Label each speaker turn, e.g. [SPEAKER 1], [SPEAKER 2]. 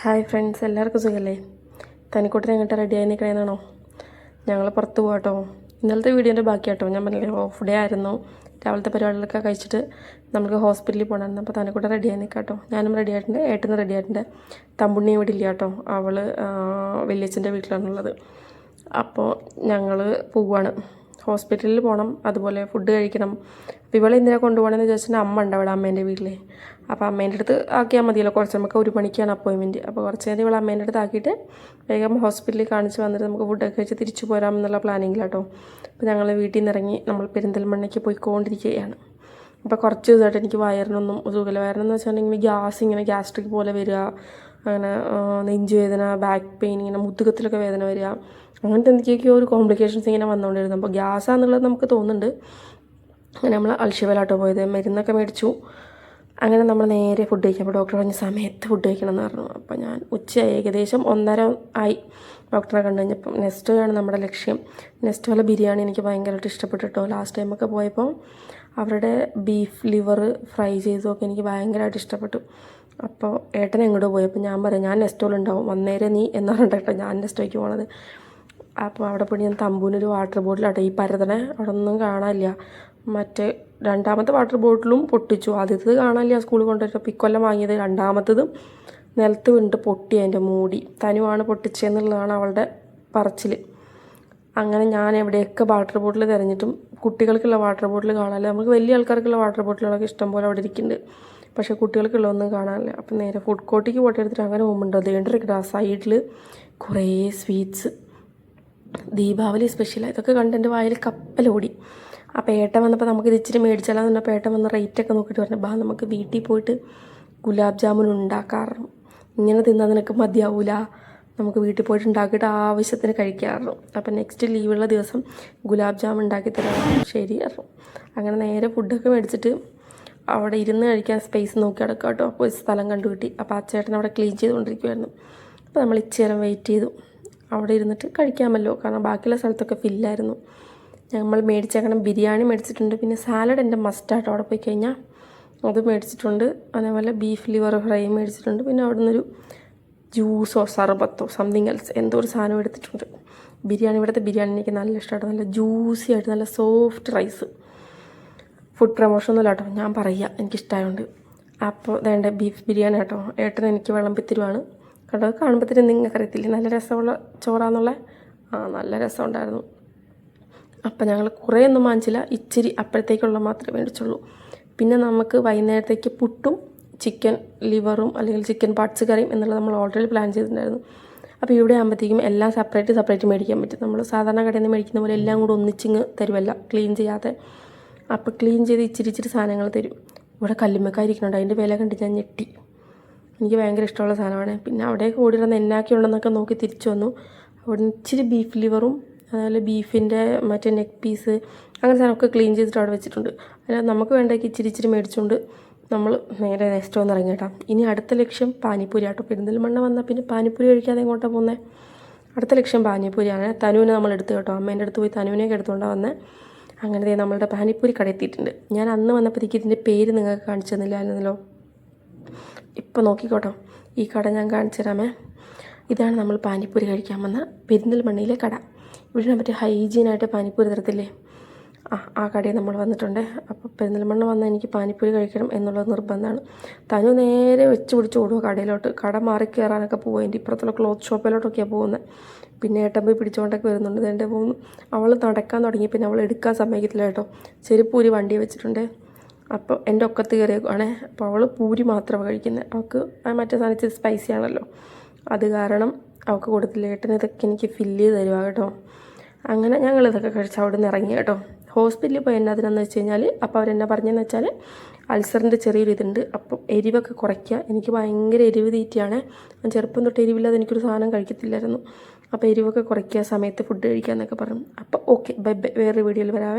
[SPEAKER 1] Hi friends എല്ലാവർക്കും സുഖമല്ലേ തനിക്കൂട്ടിനെ എങ്ങോട്ട് ആയി നിൽക്കണേന്നാണോ ഞങ്ങൾ പുറത്ത് പോകാട്ടോ ഇന്നലത്തെ വീഡിയോന്റെ ബാക്കി കേട്ടോ ഞാൻ പറഞ്ഞില്ലേ ഓഫ് ഡേ ആയിരുന്നു. രാവിലത്തെ പരിപാടികളൊക്കെ കഴിച്ചിട്ട് നമുക്ക് ഹോസ്പിറ്റലിൽ പോകണമായിരുന്നു അപ്പോൾ തനിക്കൂടെ റെഡിയായി നിൽക്കാട്ടോ ഞാനും റെഡി ആയിട്ടുണ്ട്. ഏട്ടനും റെഡി ആയിട്ടുണ്ട്. തമ്പുണ്ണിയും ഇവിടെ ഇല്ല കേട്ടോ അവൾ വലിയച്ഛന്റെ വീട്ടിലാണുള്ളത്. അപ്പോൾ ഞങ്ങൾ പോവാണ്. ഹോസ്പിറ്റലിൽ പോകണം അതുപോലെ ഫുഡ് കഴിക്കണം. അപ്പോൾ ഇവളെ എന്തിനാ കൊണ്ടുപോകണമെന്ന് ചോദിച്ചാൽ അമ്മ ഉണ്ട് അവിടെ അമ്മേന്റെ വീട്ടിൽ അപ്പോൾ അമ്മേന്റെ അടുത്ത് ആക്കിയാൽ മതിയല്ലോ കുറച്ച് നമുക്ക് ഒരു മണിക്കാണ് അപ്പോയിൻമെന്റ് അപ്പോൾ കുറച്ച് നേരം ഇവളെ അമ്മേന്റെ അടുത്ത് ആക്കിയിട്ട് വേഗം ഹോസ്പിറ്റലിൽ കാണിച്ച് വന്നിട്ട് നമുക്ക് ഫുഡൊക്കെ കഴിച്ച് തിരിച്ചു പോരാം എന്നുള്ള പ്ലാനിങ്ങിലാട്ടോ അപ്പോൾ ഞങ്ങൾ വീട്ടിൽ നിന്ന് ഇറങ്ങി നമ്മൾ പെരിന്തൽമണ്ണയ്ക്ക് പോയിക്കൊണ്ടിരിക്കുകയാണ് അപ്പോൾ കുറച്ച് ദിവസമായിട്ട് എനിക്ക് വയറിനൊന്നും സുഖമില്ല. വയറിനെന്ന് വെച്ചിട്ടുണ്ടെങ്കിൽ ഗ്യാസ് ഇങ്ങനെ ഗ്യാസ്ട്രിക് പോലെ വരിക അങ്ങനെ നെഞ്ചുവേദന ബാക്ക് പെയിൻ ഇങ്ങനെ മുതുകത്തിലൊക്കെ വേദന വരിക അങ്ങനത്തെ എന്തൊക്കെയൊക്കെയോ ഒരു കോംപ്ലിക്കേഷൻസ് ഇങ്ങനെ വന്നുകൊണ്ടിരുന്നു അപ്പോൾ ഗ്യാസാന്നുള്ളത് നമുക്ക് തോന്നുന്നുണ്ട്. അങ്ങനെ നമ്മൾ അൽഷിവലാട്ടോ പോയത് മരുന്നൊക്കെ മേടിച്ചു. അങ്ങനെ നമ്മൾ നേരെ ഫുഡ് കഴിക്കാം അപ്പോൾ ഡോക്ടർ പറഞ്ഞ സമയത്ത് ഫുഡ് കഴിക്കണം എന്ന് പറഞ്ഞു. അപ്പോൾ ഞാൻ ഉച്ച ഏകദേശം ഒന്നര ആയി. ഡോക്ടറെ കണ്ടു കഴിഞ്ഞപ്പം നെസ്റ്റോയാണ് നമ്മുടെ ലക്ഷ്യം. നെസ്റ്റോയിലെ ബിരിയാണി എനിക്ക് ഭയങ്കരമായിട്ട് ഇഷ്ടപ്പെട്ടു കേട്ടോ ലാസ്റ്റ് ടൈമൊക്കെ പോയപ്പോൾ അവരുടെ ബീഫ് ലിവർ ഫ്രൈ ചെയ്തതൊക്കെ എനിക്ക് ഭയങ്കരമായിട്ട് ഇഷ്ടപ്പെട്ടു. അപ്പോൾ ഏട്ടൻ എങ്ങോട്ട് പോയി. അപ്പോൾ ഞാൻ പറയാം ഞാൻ നെസ്റ്റോയിലുണ്ടാവും വന്നേരെ നീ എന്ന് പറഞ്ഞിട്ടോ ഞാൻ നെസ്റ്റോയ്ക്ക് പോണത്. അപ്പോൾ അവിടെ പോയി ഞാൻ തമ്പൂനൊരു വാട്ടർ ബോട്ടിലാട്ടോ ഈ പരതനെ അവിടെ ഒന്നും കാണാനില്ല. മറ്റേ രണ്ടാമത്തെ വാട്ടർ ബോട്ടിലും പൊട്ടിച്ചു. ആദ്യത്തത് കാണാനില്ല സ്കൂളിൽ കൊണ്ടുവരുമ്പോൾ ഇക്കൊല്ലം വാങ്ങിയത് രണ്ടാമത്തതും നിലത്ത് വീണിട്ട് പൊട്ടി അതിന്റെ മൂടി. തനുവാണ് പൊട്ടിച്ചെന്നുള്ളതാണ് അവളുടെ പറച്ചിൽ അങ്ങനെ ഞാൻ എവിടെയൊക്കെ വാട്ടർ ബോട്ടിൽ തിരഞ്ഞിട്ടും കുട്ടികൾക്കുള്ള വാട്ടർ ബോട്ടിൽ കാണാനില്ല. നമുക്ക് വലിയ ആൾക്കാർക്കുള്ള വാട്ടർ ബോട്ടിലുകളൊക്കെ ഇഷ്ടംപോലെ അവിടെ ഇരിക്കുന്നുണ്ട്. പക്ഷേ കുട്ടികൾക്കുള്ളതൊന്നും കാണാനില്ല. അപ്പം നേരെ ഫുഡ് കോർട്ടിക്ക് പോയിട്ട് എടുത്തിട്ട് അങ്ങനെ പോകുമ്പോൾ ദേണ്ടിരിക്കട്ടെ ആ സൈഡിൽ കുറേ സ്വീറ്റ്സ് ദീപാവലി സ്പെഷ്യൽ ഇതൊക്കെ കണ്ട് എന്റെ വായിൽ കപ്പലോടി അപ്പോൾ ഏട്ടൻ വന്നപ്പോൾ നമുക്ക് ഇത് ഇച്ചിരി മേടിച്ചാലോ എന്നപ്പോൾ ഏട്ടൻ വന്ന് റേറ്റൊക്കെ നോക്കിയിട്ട് പറഞ്ഞു ബാ നമുക്ക് വീട്ടിൽ പോയിട്ട് ഗുലാബ് ജാമുൻ ഉണ്ടാക്കാറുണ്ട്. ഇങ്ങനെ തിന്നാൽ നിനക്ക് മതിയാവൂല. നമുക്ക് വീട്ടിൽ പോയിട്ട് ഉണ്ടാക്കിയിട്ട് ആവശ്യത്തിന് കഴിക്കാറുള്ളൂ അപ്പം നെക്സ്റ്റ് ലീവുള്ള ദിവസം ഗുലാബ് ജാമുൻ ഉണ്ടാക്കി തരാം. ശരി പറഞ്ഞു അങ്ങനെ നേരെ ഫുഡൊക്കെ മേടിച്ചിട്ട് അവിടെ ഇരുന്ന് കഴിക്കാൻ സ്പേസ് നോക്കി കിടക്കാം കേട്ടോ അപ്പോൾ സ്ഥലം കണ്ടു കിട്ടി അപ്പോൾ ആ ചേട്ടൻ അവിടെ ക്ലീൻ ചെയ്തുകൊണ്ടിരിക്കുമായിരുന്നു അപ്പോൾ നമ്മൾ ഇച്ചേരം വെയിറ്റ് ചെയ്തു. അവിടെ ഇരുന്നിട്ട് കഴിക്കാമല്ലോ. കാരണം ബാക്കിയുള്ള സ്ഥലത്തൊക്കെ ഫില്ലായിരുന്നു നമ്മൾ മേടിച്ചേക്കണം ബിരിയാണി മേടിച്ചിട്ടുണ്ട്. പിന്നെ സാലഡ് എന്റെ മസ്റ്റായിട്ട് അവിടെ പോയി കഴിഞ്ഞാൽ അത് മേടിച്ചിട്ടുണ്ട്. അതേപോലെ ബീഫ് ലിവർ ഫ്രൈ മേടിച്ചിട്ടുണ്ട്. പിന്നെ അവിടെ നിന്നൊരു ജ്യൂസോ സർബത്തോ സംതിങ് എൽസ് എന്തോ ഒരു സാധനം എടുത്തിട്ടുണ്ട്. ബിരിയാണി ഇവിടുത്തെ ബിരിയാണി എനിക്ക് നല്ല ഇഷ്ടമായിട്ട് നല്ല ജ്യൂസി ആയിട്ട് നല്ല സോഫ്റ്റ് റൈസ് ഫുഡ് പ്രൊമോഷൻ ഒന്നുമില്ല കേട്ടോ ഞാൻ പറയുക എനിക്കിഷ്ടമായതുകൊണ്ട് അപ്പോൾ വേണ്ട ബീഫ് ബിരിയാണി കേട്ടോ ഏട്ടൻ എനിക്ക് വിളമ്പിത്തരുവാണ് കേട്ടോ കാണുമ്പോഴത്തേനും നിങ്ങൾക്ക് അറിയത്തില്ല നല്ല രസമുള്ള ചോറാന്നുള്ള ആ നല്ല രസമുണ്ടായിരുന്നു. അപ്പം ഞങ്ങൾ കുറേ ഒന്നും വാങ്ങിച്ചില്ല. ഇച്ചിരി അപ്പോഴത്തേക്കുള്ള മാത്രമേ മേടിച്ചുള്ളൂ. പിന്നെ നമുക്ക് വൈകുന്നേരത്തേക്ക് പുട്ടും ചിക്കൻ ലിവറും അല്ലെങ്കിൽ ചിക്കൻ പാർട്സ് കറിയും എന്നുള്ളത് നമ്മൾ ഓൾറെഡി പ്ലാൻ ചെയ്തിട്ടുണ്ടായിരുന്നു. അപ്പോൾ ഇവിടെ ആകുമ്പോഴത്തേക്കും എല്ലാം സെപ്പറേറ്റ് സെപ്പറേറ്റ് മേടിക്കാൻ പറ്റും. നമ്മൾ സാധാരണ കടയിൽ നിന്ന് മേടിക്കുന്ന പോലെ എല്ലാം കൂടെ ഒന്നിച്ചിങ്ങ് തരുമല്ല ക്ലീൻ ചെയ്യാതെ. അപ്പോൾ ക്ലീൻ ചെയ്ത് ഇച്ചിരി ഇച്ചിരി സാധനങ്ങൾ തരും. ഇവിടെ കല്ലുമ്മക്കായിരിക്കുന്നുണ്ട് അതിന്റെ വില കണ്ട് ഞാൻ ഞെട്ടി. എനിക്ക് ഭയങ്കര ഇഷ്ടമുള്ള സാധനമാണ്. പിന്നെ അവിടെയൊക്കെ ഓടിയിരുന്ന എന്നാക്കി ഉണ്ടെന്നൊക്കെ നോക്കി തിരിച്ചു വന്നു. അവിടെ ഇച്ചിരി ബീഫ് ലിവറും അതുപോലെ ബീഫിന്റെ മറ്റേ നെക്ക് പീസ് അങ്ങനെ സാധനമൊക്കെ ക്ലീൻ ചെയ്തിട്ട് അവിടെ വെച്ചിട്ടുണ്ട്. അല്ലാതെ നമുക്ക് വേണ്ടതൊക്കെ ഇച്ചിരി ഇച്ചിരി മേടിച്ചുകൊണ്ട് നമ്മൾ നേരെ നെക്സ്റ്റ് വന്ന് ഇറങ്ങി കേട്ടോ. ഇനി അടുത്ത ലക്ഷ്യം പാനിപ്പൂരി ആട്ടോ. പെരിന്തൽമണ്ണ വന്നാൽ പിന്നെ പാനിപ്പൂരി കഴിക്കാതെ എങ്ങോട്ടാണ് പോകുന്നത് അടുത്ത ലക്ഷ്യം പാനിപ്പൂരിയാണ്. തനുവിനെ നമ്മൾ എടുത്ത് കേട്ടോ. അമ്മേന്റെ അടുത്ത് പോയി തനുവിനെയൊക്കെ എടുത്തുകൊണ്ടാണ് വന്നത് അങ്ങനെ നമ്മളുടെ പാനിപ്പൂരി കട എത്തിയിട്ടുണ്ട് ഞാൻ അന്ന് വന്നപ്പോഴത്തേക്ക് ഇതിന്റെ പേര് നിങ്ങൾക്ക് കാണിച്ചു തന്നില്ലായിരുന്നല്ലോ. ഇപ്പോൾ നോക്കിക്കോട്ടോ. ഈ കട ഞാൻ കാണിച്ചു തരാമേ. ഇതാണ് നമ്മൾ പാനിപ്പൂരി കഴിക്കാൻ വന്ന പെരിന്തൽമണ്ണയിലെ കട. ഇവിടെ മറ്റേ ഹൈജീനായിട്ട് പാനിപ്പൂരി തരത്തില്ലേ? ആ ആ കടയിൽ നമ്മൾ വന്നിട്ടുണ്ട്. അപ്പോൾ പെരിന്തൽമണ്ണ വന്നാൽ എനിക്ക് പാനിപ്പൂരി കഴിക്കണം എന്നുള്ളത് നിർബന്ധമാണ്. തനു നേരെ വെച്ച് പിടിച്ച് ഓടുക കടയിലോട്ട്. കട മാറി കയറാനൊക്കെ പോകും എന്റെ ഇപ്പുറത്തുള്ള ക്ലോത്ത് ഷോപ്പിലോട്ടൊക്കെയാണ് പോകുന്നത് പിന്നെ ഏട്ടൻ പോയി പിടിച്ചുകൊണ്ടൊക്കെ വരുന്നുണ്ട്. എന്റെ പോകുന്നു അവൾ നടക്കാൻ തുടങ്ങി. പിന്നെ അവൾ എടുക്കാൻ സമ്മതിക്കത്തില്ല കേട്ടോ. ചെരുപ്പൂരി വണ്ടി വെച്ചിട്ടുണ്ട്. അപ്പോൾ എന്റെ ഒക്കത്ത് കയറിയേക്കുവാണേ. അപ്പോൾ അവൾ പൂരി മാത്രമാണ് കഴിക്കുന്നത് അവൾക്ക് മറ്റേ സാധനം സ്പൈസി ആണല്ലോ. അത് കാരണം അവൾക്ക് കൊടുത്തില്ല. ഏട്ടൻ ഇതൊക്കെ എനിക്ക് ഫില്ല് ചെയ്ത് തരുവാ കേട്ടോ. അങ്ങനെ ഞങ്ങൾ ഇതൊക്കെ കഴിച്ച് അവിടെ നിന്ന് ഇറങ്ങി കേട്ടോ. ഹോസ്പിറ്റലിൽ പോയി എന്നാ അതിനെന്ന് വെച്ച് കഴിഞ്ഞാൽ അപ്പോൾ അവരെന്നാ പറഞ്ഞതെന്ന് വെച്ചാൽ അൾസറിന്റെ ചെറിയൊരു ഇതുണ്ട്. അപ്പം എരിവൊക്കെ കുറയ്ക്കുക. എനിക്ക് ഭയങ്കര എരിവ് തീറ്റിയാണ്. ചെറുപ്പം തൊട്ട് എരിവില്ലാതെ എനിക്കൊരു സാധനം കഴിക്കത്തില്ലായിരുന്നു. അപ്പോൾ എരിവൊക്കെ കുറയ്ക്കുക സമയത്ത് ഫുഡ് കഴിക്കുക എന്നൊക്കെ പറഞ്ഞു. അപ്പോൾ ഓക്കെ ബൈ ബൈ വേറൊരു വീഡിയോയിൽ വരാവേ.